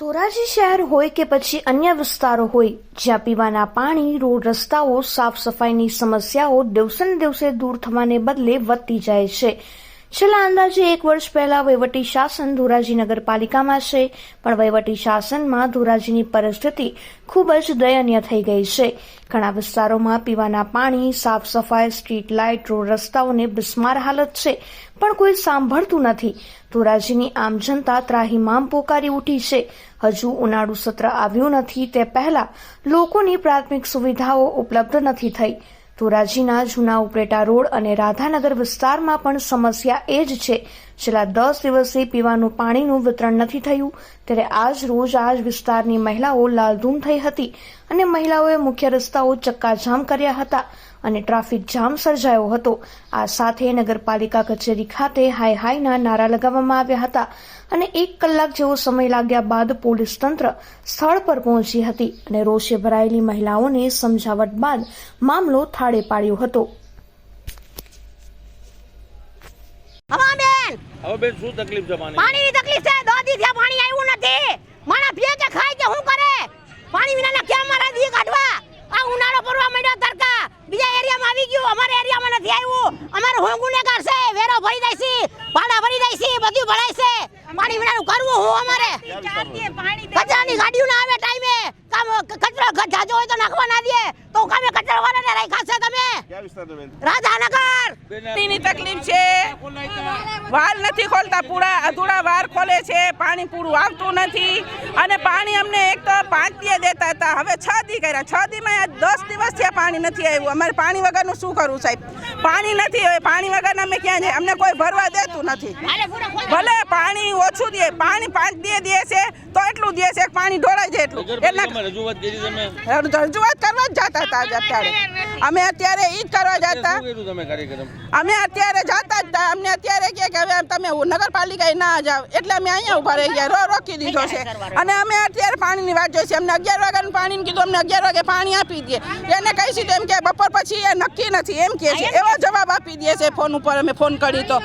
ધોરાજી શહેર હોય કે પછી અન્ય વિસ્તારો હોય, જ્યાં પીવાના પાણી, રોડ રસ્તાઓ, સાફ સફાઈની સમસ્યાઓ દિવસે દિવસે દૂર થવાને બદલે વધતી જાય છે. છેલ્લા અંદાજે એક વર્ષ પહેલા વહીવટી શાસન ધોરાજી નગરપાલિકામાં છે, પણ વહીવટી શાસનમાં ધોરાજીની પરિસ્થિતિ ખૂબ જ દયનીય થઈ ગઈ છે. ઘણા વિસ્તારોમાં પીવાના પાણી સાફ સફાઈ સ્ટ્રીટ લાઇટ, રોડ રસ્તાઓને બિસ્માર હાલત છે, પણ કોઈ સાંભળતું નથી. ધોરાજીની આમ જનતા ત્રાહિમામ પોકારી ઉઠી છે. હજુ ઉનાળુ સત્ર આવ્યું નથી, તે પહેલા લોકોની પ્રાથમિક સુવિધાઓ ઉપલબ્ધ નથી થઈ. ધોરાજીના જૂના ઉપરેટા રોડ અને રાધાનગર વિસ્તારમાં પણ સમસ્યા એ જ છે. છેલ્લા દસ દિવસથી પીવાનું પાણીનું વિતરણ નથી થયું. ત્યારે આજ રોજ આજ વિસ્તારની મહિલાઓ લાલધૂમ થઈ હતી અને મહિલાઓએ મુખ્ય રસ્તાઓ ચક્કાજામ કર્યા હતા અને ટ્રાફિક જામ સર્જાયો હતો. આ સાથે નગરપાલિકા કચેરી ખાતે હાય હાયના નારા લગાવવામાં આવ્યા હતા. અને એક કલાક જેવો સમય લાગ્યા બાદ પોલીસ તંત્ર સ્થળ પર પહોંચી હતી અને રોષે ભરાયેલી મહિલાઓને સમજાવટ બાદ મામલો થાળે પાડ્યો હતો. હવે બેન! શું તકલીફ છે પાણીની તકલીફ છે દો થયા પાણી આવ્યું નથી. માણા પીએ કે ખાય કે શું કરે? પાણી વિનાના કેમ મારા દી કાઢવા? આ ઉનાળો પડવા માંડ્યો તડકા. બીજા એરિયામાં આવી ગયું. અમારા એરિયામાં નથી આવ્યું. અમારે હું ગુનેગાર છે વેરો ભરી જાય છે ભાડા ભરી જાય છે બધું ભરાય છે પાણી વિનાનું કરવું હું અમારે. કચરાની ગાડીઓ ના આવે ટાઈમે. કામ કચરો જાજો હોય તો નાખવા ના દે. તો કામે કચરા વાળાને રાખ્યા ખાશે તમે? રાધાનગર. પાણીની તકલીફ છે. વાલ નથી ખોલતા પૂરા અધૂરા વાર ખોલે છે. પાણી પૂરું આવતું નથી. અને પાણી અમને એક તો પાંચ દી દેતા હતા. હવે છ દી કર્યા. છ દીમાં દસ દિવસ થયા પાણી નથી આવ્યું. અમારે પાણી વગરનું શું કરવું સાહેબ? પાણી નથી હવે પાણી વગર અમે ક્યાં છે અમને કોઈ ભરવા દેતું નથી. ભલે પાણી ઓછું દે પાણી પાંચ દે દે છે તો એટલું દે છે પાણી ઢોળાય છે એટલું. એટલા રજૂઆત કરી રજૂઆત કરવા જ જતા હતા અત્યારે. અમે અત્યારે ઈ જ કરવા જતા. અમે અત્યારે જતા જ હતા અમને અત્યારે કે હવે તમે નગરપાલિકાએ ના જાવ એટલે અમે અહીંયા ઊભા રહી ગયા રો રોકી દીધો છે. અને અમે અત્યારે પાણીની વાત જોઈ છે. અમને અગિયાર વાગ્યાનું પાણીને કીધું અમને અગિયાર વાગે પાણી આપી દે. એને કહીશું તો એમ કે બપોર પછી એ નક્કી નથી એમ કહે છે. એવો જવાબ આપી દે છે ફોન ઉપર. અમે ફોન કરી તો